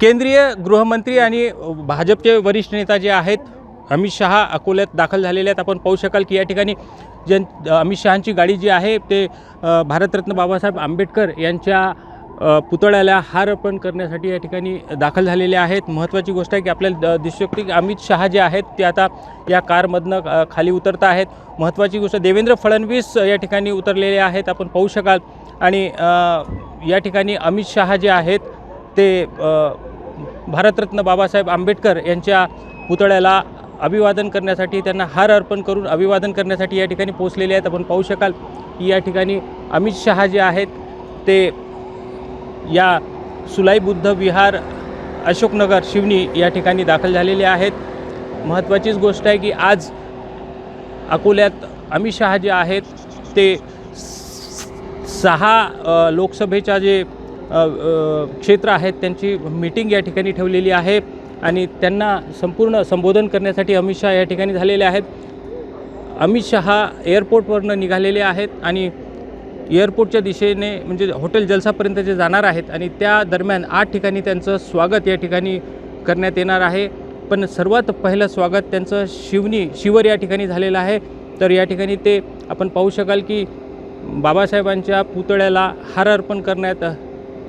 केंद्रीय गृहमंत्री आणि भाजपचे वरिष्ठ नेता जे आहेत अमित शहा अकोल्यात दाखल झालेले आहेत. आपण पाहू शकाल की या ठिकाणी जन अमित शहांची गाडी जी आहे ते भारतरत्न बाबासाहेब आंबेडकर यांच्या पुतळ्याला हार अर्पण करण्यासाठी या ठिकाणी दाखल झालेले आहेत. महत्त्वाची गोष्ट आहे की आपल्याला द- दिसू शकते की अमित शहा जे आहेत ते आता या कारमधनं खाली उतरत आहेत. महत्त्वाची गोष्ट देवेंद्र फडणवीस या ठिकाणी उतरलेले आहेत. आपण पाहू शकाल. आणि या ठिकाणी अमित शहा जे आहेत ते भारतरत्न बाबासाहेब आंबेडकर यांच्या पुतळ्याला अभिवादन करण्यासाठी त्यांना हार अर्पण करून अभिवादन करण्यासाठी या ठिकाणी पोहोचलेले आहेत. आपण पाहू शकाल की या ठिकाणी अमित शहा जे आहेत ते या सुलाई बुद्ध विहार अशोकनगर शिवनी या ठिकाणी दाखल झालेले आहेत. महत्त्वाचीच गोष्ट आहे की आज अकोल्यात अमित शहा जे आहेत ते सहा लोकसभेच्या जे क्षेत्र आहेत त्यांची मीटिंग या ठिकाणी ठेवलेली आहे आणि त्यांना संपूर्ण संबोधन करण्यासाठी अमित शहा या ठिकाणी झालेले आहेत. अमित शहा एअरपोर्टवरनं निघालेले आहेत आणि एअरपोर्टच्या दिशेने म्हणजे हॉटेल जलसापर्यंत जे जाणार आहेत आणि त्या दरम्यान आठ ठिकाणी त्यांचं स्वागत या ठिकाणी करण्यात येणार आहे. पण सर्वात पहिलं स्वागत त्यांचं शिवनी शिवर या ठिकाणी झालेलं आहे. तर या ठिकाणी ते आपण पाहू शकाल की बाबासाहेबांच्या पुतळ्याला हार अर्पण करण्यात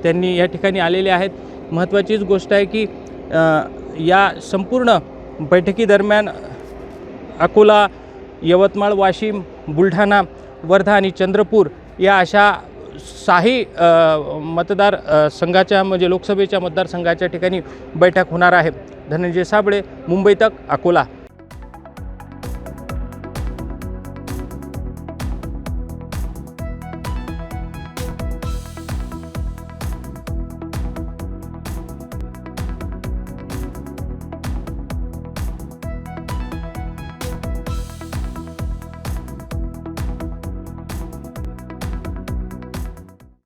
त्यांनी या ठिकाणी आलेले आहेत. महत्त्वाचीच गोष्ट आहे की या संपूर्ण बैठकीदरम्यान अकोला यवतमाळ वाशिम बुलढाणा वर्धा आणि चंद्रपूर या अशा साही मतदार संघाच्या म्हणजे लोकसभेच्या मतदारसंघाच्या ठिकाणी बैठक होणार आहे. धनंजय साबळे मुंबई तक अकोला.